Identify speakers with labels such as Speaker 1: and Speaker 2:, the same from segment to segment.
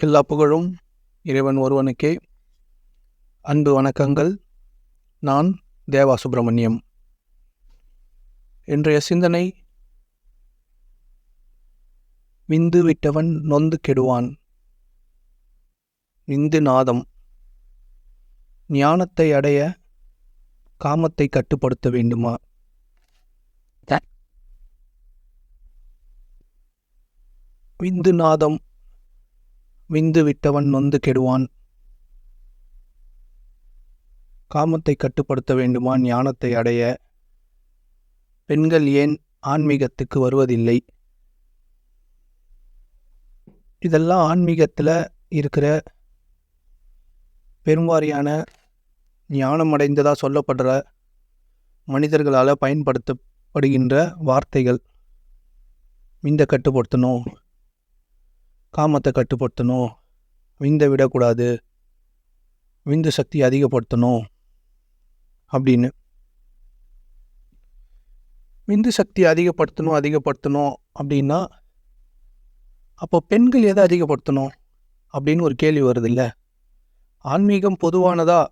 Speaker 1: எல்லா புகழும் இறைவன் ஒருவனுக்கே. அன்பு வணக்கங்கள். நான் தேவா சுப்பிரமணியம் இன்றைய சிந்தனை விந்து விட்டவன் நொந்து கெடுவான். விந்து நாதம். ஞானத்தை அடைய காமத்தை கட்டுப்படுத்த வேண்டுமா? விந்து நாதம். விந்து விட்டவன் நொந்து கெடுவான். காமத்தை கட்டுப்படுத்த வேண்டுமா ஞானத்தை அடைய பெண்கள் ஏன் ஆன்மீகத்துக்கு வருவதில்லை? இதெல்லாம் ஆன்மீகத்தில் இருக்கிற பெரும்வாரியான ஞானம் அடைந்ததாக சொல்லப்படுற மனிதர்களால் பயன்படுத்தப்படுகின்ற வார்த்தைகள். விந்த கட்டுப்படுத்தணும். காமத்தை கட்டுப்படுத்தணும். விந்தை விடக்கூடாது. விந்து சக்தி அதிகப்படுத்தணும். அப்படின்னு. விந்து சக்தி அதிகப்படுத்தணும் அதிகப்படுத்தணும் அப்படின்னா அப்போ பெண்கள் எதை அதிகப்படுத்தணும் அப்படின்னு ஒரு கேள்வி வருது இல்லை ஆன்மீகம் பொதுவானதா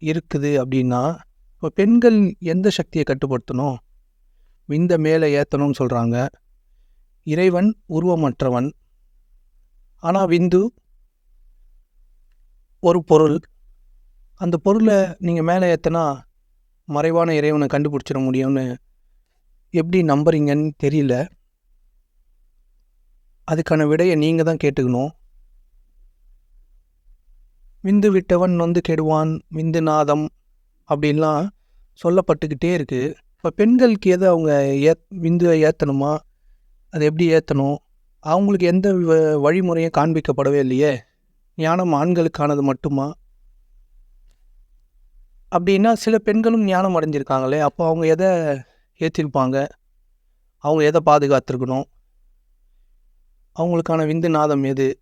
Speaker 1: இருக்குது அப்படின்னா இப்போ பெண்கள் எந்த சக்தியை கட்டுப்படுத்தணும்? விந்த மேலே ஏற்றணும்னு சொல்கிறாங்க இறைவன் உருவமற்றவன் ஆனால் விந்து ஒரு பொருள். அந்த பொருளை நீங்கள் மேலே ஏற்றினா மறைவான இறைவனை கண்டுபிடிச்சிட முடியும்னு எப்படி நம்புறீங்கன்னு தெரியல. அதுக்கான விடையை நீங்கள் தான் கேட்டுக்கணும். விந்து விட்டவன் நொந்து கெடுவான் விந்து நாதம் அப்படின்லாம் சொல்லப்பட்டுக்கிட்டே இருக்குது இப்போ பெண்களுக்கு எதை அவங்க ஏ விந்துவை ஏற்றணுமா அதை எப்படி ஏற்றணும் அவங்களுக்கு எந்த வ- வழிமுறையும் காண்பிக்கப்படவே இல்லையே. ஞானம் ஆண்களுக்கானது மட்டுமா? அப்படின்னா சில பெண்களும் ஞானம் அடைஞ்சிருக்காங்களே அப்போ அவங்க எதை ஏற்றிருப்பாங்க? அவங்க எதை பாதுகாத்திருக்கணும்? அவங்களுக்கான விந்து நாதம் எது?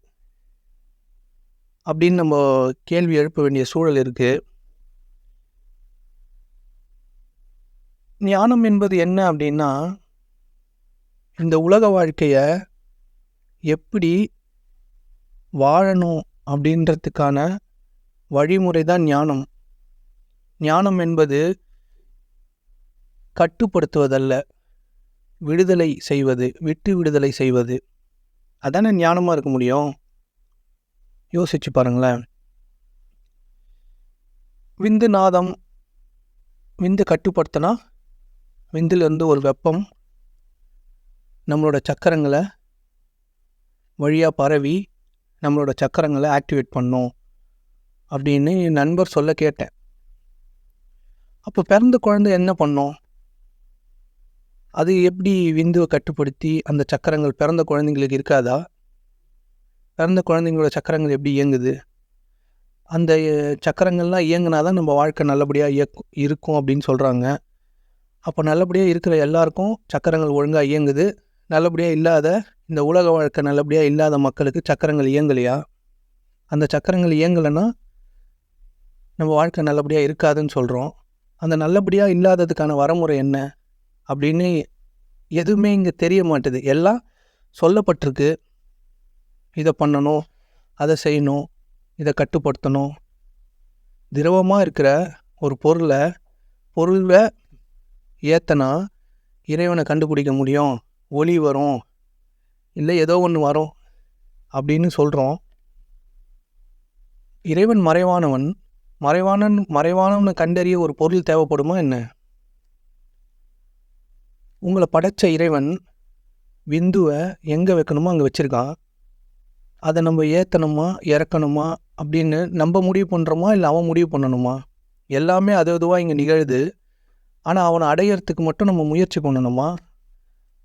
Speaker 1: அப்படின்னு நம்ம கேள்வி எழுப்ப வேண்டிய சூழல் இருக்குது ஞானம் என்பது என்ன அப்படின்னா இந்த உலக வாழ்க்கையை எப்படி வாழணும் அப்படின்றதுக்கான வழிமுறை தான் ஞானம். ஞானம் என்பது கட்டுப்படுத்துவதல்ல விடுதலை செய்வது விட்டு விடுதலை செய்வது. அதானே ஞானமாக இருக்க முடியும்? யோசிச்சு பாருங்களேன். விந்து நாதம் விந்து கட்டுப்படுத்தினா விந்துலேருந்து ஒரு வெப்பம் நம்மளோட சக்கரங்களை வழியாக பரவி நம்மளோட சக்கரங்களை ஆக்டிவேட் பண்ணும் அப்படின்னு என் நண்பர் சொல்ல கேட்டேன். அப்போ பிறந்த குழந்தை என்ன பண்ணும்? அது எப்படி விந்துவை கட்டுப்படுத்தி அந்த சக்கரங்கள் பிறந்த குழந்தைங்களுக்கு இருக்காதா? பிறந்த குழந்தைங்களோட சக்கரங்கள் எப்படி இயங்குது? அந்த சக்கரங்கள்லாம் இயங்குனா தான் நம்ம வாழ்க்கை நல்லபடியாக இயக்கும் இருக்கும் அப்படின்னு சொல்கிறாங்க அப்போ நல்லபடியாக இருக்கிற எல்லாருக்கும் சக்கரங்கள் ஒழுங்காக இயங்குது. நல்லபடியாக இல்லாத இந்த உலக வாழ்க்கை நல்லபடியாக இல்லாத மக்களுக்கு சக்கரங்கள் இயங்கலையா? அந்த சக்கரங்கள் இயங்கலைன்னா நம்ம வாழ்க்கை நல்லபடியாக இருக்காதுன்னு சொல்கிறோம் அந்த நல்லபடியாக இல்லாததுக்கான வரமுறை என்ன? அப்படின்னு எதுவுமே இங்கே தெரிய மாட்டுது. எல்லாம் சொல்லப்பட்டிருக்கு. இதை பண்ணணும் அதை செய்யணும் இதை கட்டுப்படுத்தணும். திரவமாக இருக்கிற ஒரு பொருளை பொருளை ஏத்தனா இறைவனை கண்டுபிடிக்க முடியும். ஒளி வரும். இல்லை ஏதோ ஒன்று வரும் அப்படின்னு சொல்கிறோம் இறைவன் மறைவானவன் மறைவானன் மறைவானவனை கண்டறிய ஒரு பொருள் தேவைப்படுமா என்ன? உங்களை படைச்ச இறைவன் விந்துவை எங்கே வைக்கணுமோ அங்கே வச்சுருக்கான். அதை நம்ம ஏற்றணுமா இறக்கணுமா அப்படின்னு நம்ம முடிவு பண்ணுறோமா இல்லை அவன் முடிவு பண்ணணுமா? எல்லாமே அது அதுவாக இங்கே நிகழுது. ஆனால் அவனை அடையிறதுக்கு மட்டும் நம்ம முயற்சி பண்ணணுமா?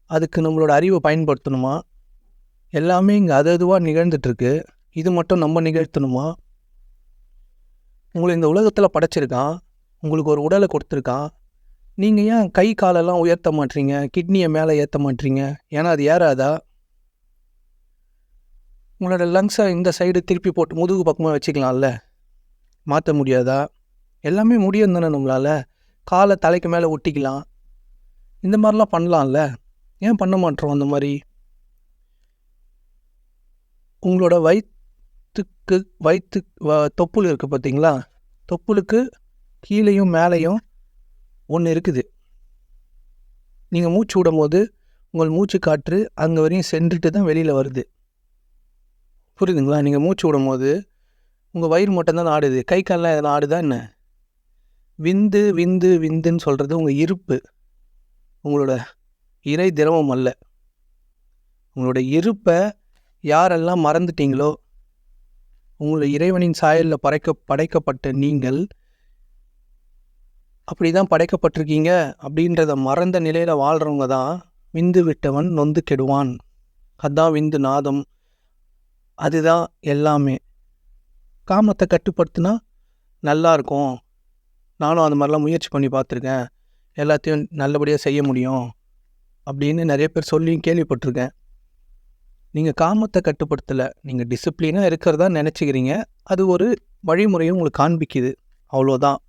Speaker 1: அதுக்கு நம்மளோட அறிவை பயன்படுத்தணுமா? எல்லாமே இங்கே அது அதுவாக நிகழ்ந்துட்டுருக்கு. இது மட்டும் நம்ம நிகழ்த்தணுமா? உங்களை இந்த உலகத்தில் படைச்சிருக்கான். உங்களுக்கு ஒரு உடலை கொடுத்துருக்கான். நீங்கள் ஏன் கை காலெல்லாம் உயர்த்த மாட்டீங்க? கிட்னியை மேலே ஏற்ற மாட்டீங்க? ஏன்னா அது ஏறாதா? உங்களோட லங்ஸை இந்த சைடு திருப்பி போட்டு முதுகு பக்கமாக வச்சுக்கலாம்ல? மாற்ற முடியாதா? எல்லாமே முடியும் தானே நம்மளால்? காலை தலைக்கு மேலே ஒட்டிக்கலாம். இந்த மாதிரிலாம் பண்ணலாம்ல? ஏன் பண்ண மாட்டோம் அந்த மாதிரி? உங்களோட வயிற்றுக்கு வயிற்று வ- தொப்புள் இருக்குது பார்த்தீங்களா தொப்புளுக்கு கீழேயும் மேலேயும் ஒன்று இருக்குது. நீங்கள் மூச்சு விடும்போது உங்கள் மூச்சு காற்று அங்கே வரையும் சென்றுட்டு தான் வெளியில் வருது. புரியுதுங்களா? நீங்கள் மூச்சு விடும்போது உங்கள் வயிறு மட்டும்தான் ஆடுது. கை கால்லாம் எதனா ஆடுதா என்ன? விந்து விந்து விந்துன்னு சொல்கிறது உங்கள் இருப்பு. உங்களோட இறை திரவம் அல்ல. உங்களோட இருப்பை யாரெல்லாம் மறந்துட்டீங்களோ உங்களோட இறைவனின் சாயலில் படைக்க படைக்கப்பட்ட நீங்கள் அப்படி தான் படைக்கப்பட்டிருக்கீங்க அப்படின்றத மறந்த நிலையில் வாழ்கிறவங்க தான் விந்து விட்டவன் நொந்து கெடுவான். அதான் விந்து நாதம். அதுதான் எல்லாமே. காமத்தை கட்டுப்படுத்தினா நல்லா இருக்கும். நானும் அது மாதிரிலாம் முயற்சி பண்ணி பார்த்துருக்கேன். எல்லாத்தையும் நல்லபடியாக செய்ய முடியும். அப்படின்னு நிறைய பேர் சொல்லியும் கேள்விப்பட்டிருக்கேன். நீங்கள் காமத்தை கட்டுப்படுத்தலை நீங்கள் டிசிப்ளினாக இருக்கிறதா நினச்சிக்கிறீங்க. அது ஒரு வழிமுறையும் உங்களுக்கு காண்பிக்குது. அவ்வளோதான்.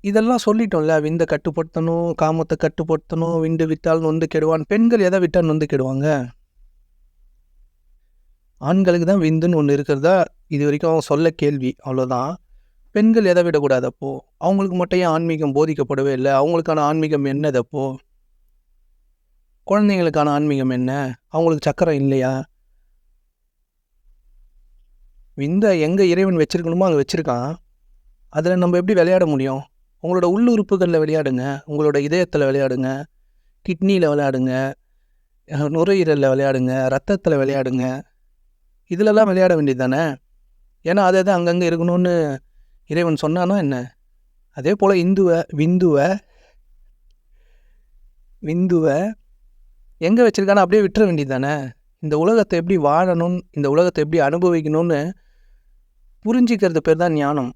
Speaker 1: இதெல்லாம் சொல்லிட்டோம்ல விந்தை கட்டுப்படுத்தணும் காமத்தை கட்டுப்படுத்தணும் விண்டு விட்டால் நொந்து கெடுவான். பெண்கள் எதை விட்டால் நொந்து கெடுவாங்க? ஆண்களுக்கு தான் விந்துன்னு ஒன்று இருக்கிறதா? இது வரைக்கும் அவங்க சொல்ல கேள்வி. அவ்வளோதான். பெண்கள் எதை விடக்கூடாது அப்போ? அவங்களுக்கு மட்டும் ஏன் ஆன்மீகம் போதிக்கப்படவே இல்லை? அவங்களுக்கான ஆன்மீகம் என்னது அப்போ? குழந்தைங்களுக்கான ஆன்மீகம் என்ன? அவங்களுக்கு சக்கரம் இல்லையா? இந்த எங்கே இறைவன் வச்சிருக்கணுமோ அங்கே வச்சுருக்கான். அதில் நம்ம எப்படி விளையாட முடியும்? உங்களோட உள்ளுறுப்புகளில் விளையாடுங்க. உங்களோட இதயத்தில் விளையாடுங்க. கிட்னியில் விளையாடுங்க. நுரையீரலில் விளையாடுங்க. ரத்தத்தில் விளையாடுங்க. இதிலெல்லாம் விளையாட வேண்டியது தானே ஏன்னா அது அது அங்கங்கே இருக்கணும்னு இறைவன் சொன்னானா என்ன? அதே போல் இந்துவை விந்துவை விந்துவை எங்கே வச்சிருக்கானோ அப்படியே விட்டுற வேண்டியது தானே இந்த உலகத்தை எப்படி வாழணும் இந்த உலகத்தை எப்படி அனுபவிக்கணும்னு புரிஞ்சிக்கிறது பேர் தான் ஞானம்.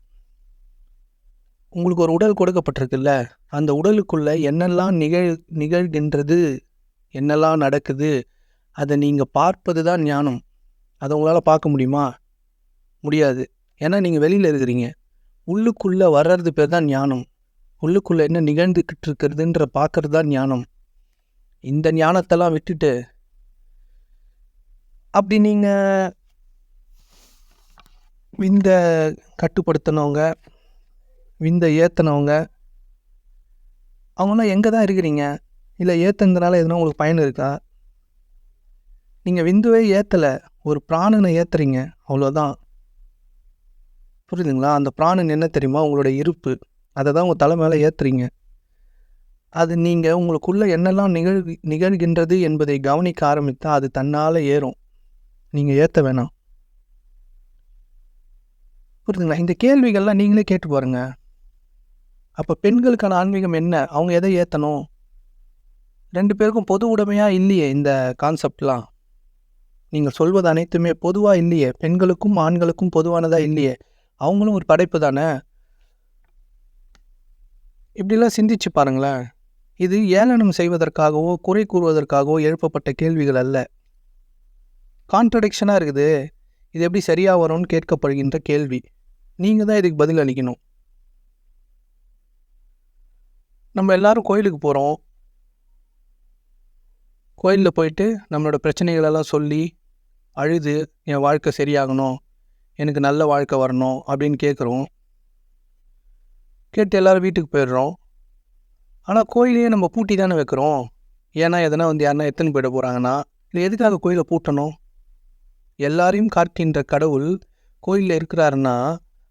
Speaker 1: உங்களுக்கு ஒரு உடல் கொடுக்கப்பட்டிருக்குல்ல அந்த உடலுக்குள்ளே என்னெல்லாம் நிகழ் நிகழ்கின்றது என்னெல்லாம் நடக்குது அதை நீங்கள் பார்ப்பது தான் ஞானம். அதை உங்களால் பார்க்க முடியுமா? முடியாது. ஏன்னா நீங்கள் வெளியில் இருக்கிறீங்க. உள்ளுக்குள்ளே வர்றது பேர் தான் ஞானம். உள்ளுக்குள்ளே என்ன நிகழ்ந்துக்கிட்டு இருக்கிறதுன்ற பார்க்கறது தான் ஞானம். இந்த ஞானத்தெல்லாம் விட்டுட்டு அப்படி நீங்கள் விந்த கட்டுப்படுத்தினவங்க விந்த ஏற்றினவங்க அவங்களாம் எங்கே தான் இருக்கிறீங்க? இல்லை ஏற்றுனதுனால எதுனா உங்களுக்கு பயன் இருக்கா? நீங்கள் விந்துவே ஏற்றலை ஒரு பிராணனை ஏற்றுறீங்க அவ்வளோதான் புரியுதுங்களா? அந்த பிராணன் என்ன தெரியுமா? உங்களோட இருப்பு. அதை தான் உங்கள் தலை மேலே ஏற்றுறீங்க அது நீங்கள் உங்களுக்குள்ளே என்னெல்லாம் நிகழ் நிகழ்கின்றது என்பதை கவனிக்க ஆரம்பித்தால் அது தன்னால் ஏறும். நீங்கள் ஏற்ற வேணாம். புரியுதுங்களா? இந்த கேள்விகள்லாம் நீங்களே கேட்டு பாருங்க. அப்போ பெண்களுக்கான ஆன்மீகம் என்ன? அவங்க எதை ஏற்றணும் ரெண்டு பேருக்கும் பொது உடைமையாக இல்லையே இந்த கான்செப்ட்லாம். நீங்கள் சொல்வது அனைத்துமே பொதுவாக இல்லையே. பெண்களுக்கும் ஆண்களுக்கும் பொதுவானதாக இல்லையே. அவங்களும் ஒரு படைப்பு தானே? இப்படிலாம் சிந்திச்சு பாருங்களேன். இது ஏளனம் செய்வதற்காகவோ குறை கூறுவதற்காகவோ எழுப்பப்பட்ட கேள்விகள் அல்ல. கான்ட்ரடிக்ஷனாக இருக்குது. இது எப்படி சரியாக வரும்னு கேட்கப்படுகின்ற கேள்வி. நீங்கள் தான் இதுக்கு பதில் அளிக்கணும். நம்ம எல்லாரும் கோயிலுக்கு போகிறோம் கோயிலில் போயிட்டு நம்மளோட பிரச்சனைகளெல்லாம் சொல்லி அழுது என் வாழ்க்கை சரியாகணும். எனக்கு நல்ல வாழ்க்கை வரணும் அப்படின்னு கேட்குறோம் கேட்டு எல்லோரும் வீட்டுக்கு போயிடுறோம். ஆனால் கோயிலையே நம்ம பூட்டி தானே வைக்கிறோம். ஏன்னா எதனா வந்து யாருன்னா எத்தனை போயிட போகிறாங்கன்னா இல்லை எதுக்காக கோயிலை பூட்டணும்? எல்லாரையும் காக்கின்ற கடவுள் கோயிலில் இருக்கிறாருன்னா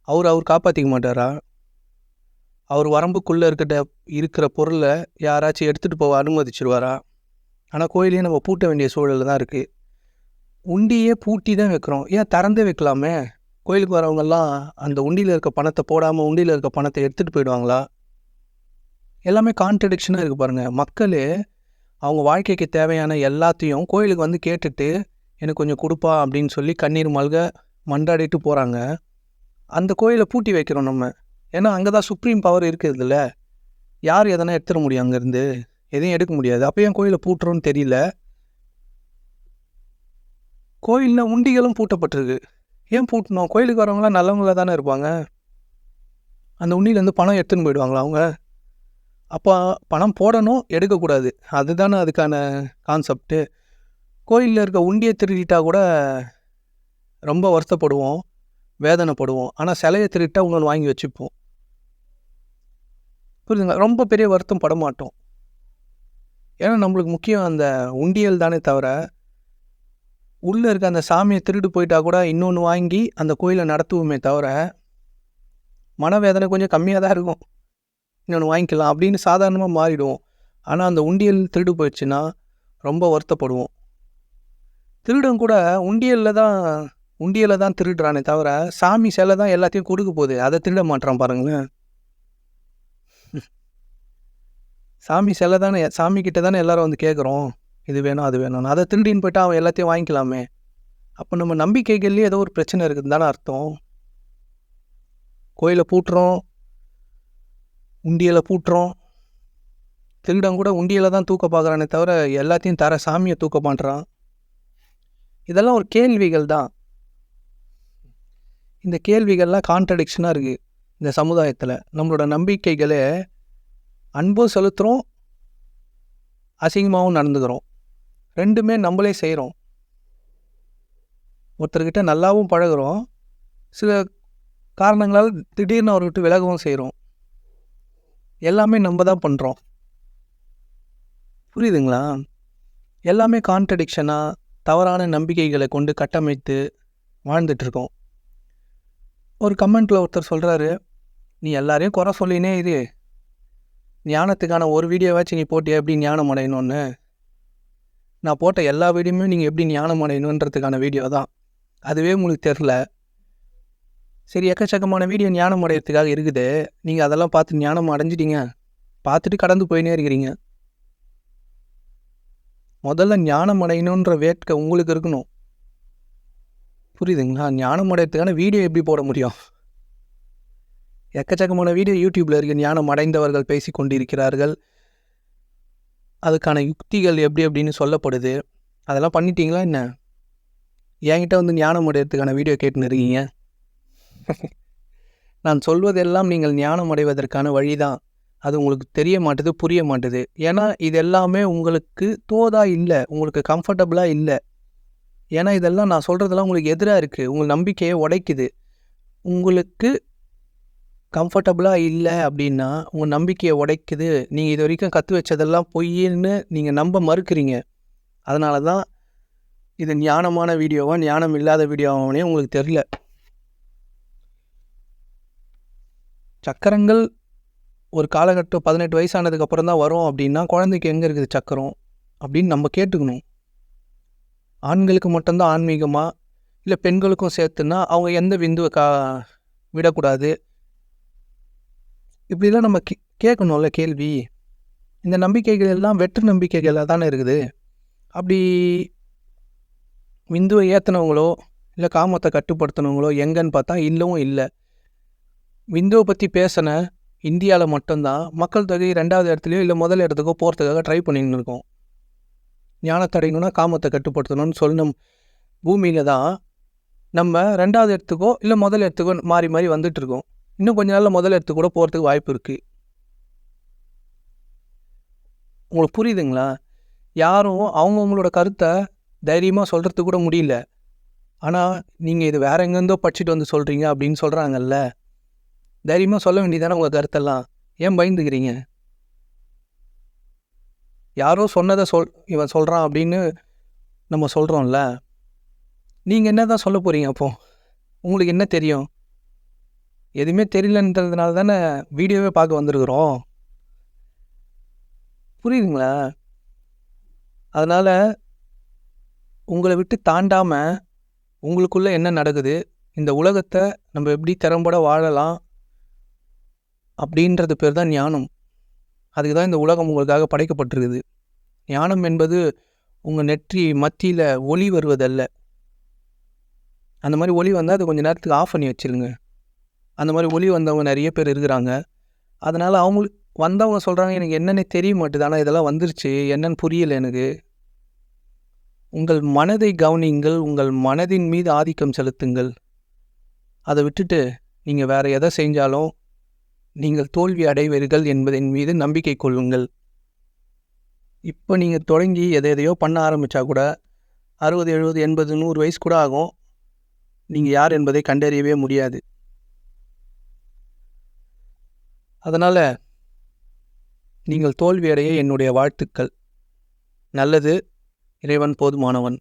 Speaker 1: அவர் அவர் காப்பாற்றிக்க மாட்டாரா? அவர் வரம்புக்குள்ளே இருக்கிற இருக்கிற பொருளை யாராச்சும் எடுத்துகிட்டு போக அனுமதிச்சிருவாரா? ஆனால் கோயிலையே நம்ம பூட்ட வேண்டிய சூழலில் தான் இருக்குது உண்டியே பூட்டி தான் வைக்கிறோம். ஏன் திறந்தே வைக்கலாமே? கோயிலுக்கு வரவங்கெல்லாம் அந்த உண்டியில் இருக்க பணத்தை போடாமல் உண்டியில் இருக்க பணத்தை எடுத்துகிட்டு போயிடுவாங்களா? எல்லாமே கான்ட்ரடிக்ஷனாக இருக்குது பாருங்கள் மக்களே அவங்க வாழ்க்கைக்கு தேவையான எல்லாத்தையும் கோயிலுக்கு வந்து கேட்டுட்டு எனக்கு கொஞ்சம் கொடுப்பா அப்படின்னு சொல்லி கண்ணீர் மல்க மன்றாடிட்டு போகிறாங்க அந்த கோயிலை பூட்டி வைக்கிறோம் நம்ம. ஏன்னா அங்கே தான் சுப்ரீம் பவர் இருக்குதுல்ல. யார் எதனா எடுத்துட முடியும் அங்கேருந்து? எதையும் எடுக்க முடியாது. அப்போ ஏன் கோயிலை பூட்டுறோன்னு தெரியல. கோயிலில் உண்டிகளும் பூட்டப்பட்டிருக்கு. ஏன் பூட்டணும்? கோயிலுக்கு வரவங்களாம் நல்லவங்களா தானே இருப்பாங்க. அந்த உண்டியிலேருந்து பணம் எடுத்துன்னு போயிடுவாங்களா அவங்க? அப்போ பணம் போடணும் எடுக்கக்கூடாது. அதுதானே அதுக்கான கான்செப்ட்டு கோயிலில் இருக்க உண்டியை திருடிட்டா கூட ரொம்ப வருத்தப்படுவோம் வேதனைப்படுவோம். ஆனால் சிலையை திருட்டா உங்களை வாங்கி வச்சுப்போம். புரியுதுங்களா? ரொம்ப பெரிய வருத்தம் பட மாட்டோம் ஏன்னா நம்மளுக்கு முக்கியம் அந்த உண்டியல் தானே தவிர உள்ளே இருக்க அந்த சாமியை திருடு போயிட்டா கூட இன்னொன்று வாங்கி அந்த கோயிலை நடத்துவோமே தவிர மனவேதனை கொஞ்சம் கம்மியாக தான் இருக்கும். இன்னொன்று வாங்கிக்கலாம் அப்படின்னு சாதாரணமாக மாறிடுவோம். ஆனால் அந்த உண்டியல் திருடு போயிடுச்சுன்னா ரொம்ப வருத்தப்படுவோம். திருடன் கூட உண்டியலில் தான் உண்டியலில் தான் திருடுறானே தவிர சாமி சிலை தான் எல்லாத்தையும் கொடுக்க போகுது. அதை திருட மாட்டான் பாருங்களேன். சாமி சிலை தானே சாமி கிட்ட தானே எல்லாரும் வந்து கேட்குறோம் இது வேணும் அது வேணும்னு. அதை திருடின்னு போயிட்டு அவன் எல்லாத்தையும் வாங்கிக்கலாமே. அப்போ நம்ம நம்பிக்கைகள்லேயே ஏதோ ஒரு பிரச்சனை இருக்குதுன்னு தானே அர்த்தம். கோயிலை பூட்டுறோம் உண்டியலை பூட்டுறோம். திருடம் கூட உண்டியலை தான் தூக்க பார்க்குறானே தவிர எல்லாத்தையும் தர சாமியை தூக்க பண்ணுறான் இதெல்லாம் ஒரு கேள்விகள் தான். இந்த கேள்விகள்லாம் கான்ட்ரடிக்ஷனாக இருக்குது இந்த சமுதாயத்தில். நம்மளோட நம்பிக்கைகளே அன்பும் செலுத்துகிறோம் அசிங்கமாகவும் நடந்துக்கிறோம். ரெண்டுமே நம்மளே செய்கிறோம் ஒருத்தர்கிட்ட நல்லாவும் பழகுறோம். சில காரணங்களால் திடீர்னு அவர்கிட்ட விட்டு விலகவும் செய்கிறோம் எல்லாமே நம்ம தான் பண்ணுறோம் புரியுதுங்களா? எல்லாமே கான்ட்ரடிக்ஷனாக தவறான நம்பிக்கைகளை கொண்டு கட்டமைத்து வாழ்ந்துட்டுருக்கோம் ஒரு கமெண்ட்டில் ஒருத்தர் சொல்கிறாரு நீ எல்லாரையும் குறை சொல்லினே இரு. ஞானத்துக்கான ஒரு வீடியோவாச்சும் நீ போட்டியா? எப்படி ஞானம் அடையணும்னு? நான் போட்ட எல்லா வீடியோமே நீங்கள் எப்படி ஞானம் அடையணுன்றதுக்கான வீடியோ தான். அதுவே உங்களுக்கு தெரில சரி எக்கச்சக்கமான வீடியோ ஞானம் அடையிறதுக்காக இருக்குது. நீங்கள் அதெல்லாம் பார்த்து ஞானம் அடைஞ்சிட்டீங்க. பார்த்துட்டு கடந்து போயினே இருக்கிறீங்க. முதல்ல ஞானம் அடையணுன்ற வேட்கை உங்களுக்கு இருக்கணும். புரியுதுங்களா? ஞானம் அடையிறதுக்கான வீடியோ எப்படி போட முடியும்? எக்கச்சக்கமான வீடியோ யூடியூப்பில் இருக்க. ஞானம் அடைந்தவர்கள் பேசி கொண்டிருக்கிறார்கள் அதுக்கான யுக்திகள் எப்படி அப்படின்னு சொல்லப்படுது. அதெல்லாம் பண்ணிட்டீங்களா என்ன? என்கிட்ட வந்து ஞானம் அடையிறதுக்கான வீடியோ கேட்டுன்னு இருக்கீங்க. நான் சொல்வதெல்லாம் நீங்கள் ஞானம் அடைவதற்கான வழி தான் அது உங்களுக்கு தெரிய மாட்டுது புரிய மாட்டுது. ஏன்னா இது எல்லாமே உங்களுக்கு தோதா இல்லை. உங்களுக்கு கம்ஃபர்டபுளாக இல்லை. ஏன்னா இதெல்லாம் நான் சொல்கிறதெல்லாம் உங்களுக்கு எதிராக இருக்குது உங்கள் நம்பிக்கையை உடைக்குது. உங்களுக்கு கம்ஃபர்டபுளாக இல்லை அப்படின்னா உங்கள் நம்பிக்கையை உடைக்குது. நீங்கள் இது வரைக்கும் கற்று வச்சதெல்லாம் பொய்ன்னு நீங்கள் நம்ப மறுக்கிறீங்க. அதனால தான் இது ஞானமான வீடியோவா ஞானம் இல்லாத வீடியோவானே உங்களுக்கு தெரில சக்கரங்கள் ஒரு காலகட்டம் பதினெட்டு வயசானதுக்கு அப்புறம் தான் வரும் அப்படின்னா குழந்தைக்கு எங்கே இருக்குது சக்கரம் அப்படின்னு நம்ம கேட்டுக்கணும். ஆண்களுக்கு மட்டும்தான் ஆன்மீகமா இல்லை பெண்களுக்கும் சேர்த்துன்னா அவங்க எந்த விந்துவை கா விடக்கூடாது. இப்படிலாம் நம்ம கே கேட்கணும்ல கேள்வி. இந்த நம்பிக்கைகள் எல்லாம் வெற்று நம்பிக்கைகளாக தானே இருக்குது. அப்படி விந்துவை ஏற்றினவங்களோ இல்லை காமத்தை கட்டுப்படுத்தினவங்களோ எங்கன்னு பார்த்தா இல்லவும் இல்லை. விந்துவை பற்றி பேசின இந்தியாவில் மட்டும்தான் மக்கள் தொகை ரெண்டாவது இடத்துலையோ இல்லை முதல் இடத்துக்கோ போகிறதுக்காக ட்ரை பண்ணின்னு இருக்கோம். ஞானத்தை அடையணும்னா காமத்தை கட்டுப்படுத்தணும்னு சொல்லணும். பூமியில் தான் நம்ம ரெண்டாவது இடத்துக்கோ இல்லை முதல் இடத்துக்கோ மாறி மாறி வந்துட்டுருக்கோம் இன்னும் கொஞ்ச நாளில் முதல் இடத்துக்கு கூட போகிறதுக்கு வாய்ப்பு இருக்குது உங்களுக்கு புரியுதுங்களா? யாரும் அவங்கவுங்களோட கருத்தை தைரியமாக சொல்கிறது கூட முடியல. ஆனால் நீங்கள் இது வேற எங்கேருந்தோ படிச்சுட்டு வந்து சொல்கிறீங்க அப்படின்னு சொல்கிறாங்கல்ல தைரியமாக சொல்ல வேண்டியதானே உங்கள் கருத்தெல்லாம்? ஏன் பயந்துக்கிறீங்க? யாரோ சொன்னதை சொல் இவன் சொல்கிறான் அப்படின்னு நம்ம சொல்கிறோம்ல நீங்கள் என்ன தான் சொல்ல போகிறீங்க அப்போது உங்களுக்கு என்ன தெரியும்? எதுவுமே தெரியலன்றதுனால தானே வீடியோவே பார்க்க வந்திருக்கிறோம். புரியுதுங்களா? அதனால் உங்களை விட்டு தாண்டாமல் உங்களுக்குள்ளே என்ன நடக்குது? இந்த உலகத்தை நம்ம எப்படி திறம்பட வாழலாம்? அப்படின்றது பேர் தான் ஞானம். அதுக்கு தான் இந்த உலகம் உங்களுக்காக படைக்கப்பட்டிருக்குது. ஞானம் என்பது உங்கள் நெற்றி மத்தியில் ஒளி வருவதல்ல. அந்த மாதிரி ஒளி வந்தால் அது கொஞ்சம் நேரத்துக்கு ஆஃப் பண்ணி வச்சுருங்க. அந்த மாதிரி ஒளி வந்தவங்க நிறைய பேர் இருக்கிறாங்க. அதனால் அவங்களுக்கு வந்தவங்க சொல்கிறாங்க எனக்கு என்னென்ன தெரிய மாட்டுது. ஆனால் இதெல்லாம் வந்துருச்சு. என்னன்னு புரியல எனக்கு. உங்கள் மனதை கவனியுங்கள். உங்கள் மனதின் மீது ஆதிக்கம் செலுத்துங்கள். அதை விட்டுட்டு நீங்கள் வேறு எதை செஞ்சாலும் நீங்கள் தோல்வி அடைவீர்கள் என்பதன் மீது நம்பிக்கை கொள்ளுங்கள். இப்போ நீங்கள் தொடங்கி எதை எதையோ பண்ண ஆரம்பித்தா கூட அறுபது எழுபது எண்பது நூறு வயசு கூட ஆகும். நீங்கள் யார் என்பதை கண்டறியவே முடியாது. அதனால் நீங்கள் தோல்வியடைய என்னுடைய வாழ்த்துக்கள். நல்லது இறைவன் போதுமானவன்.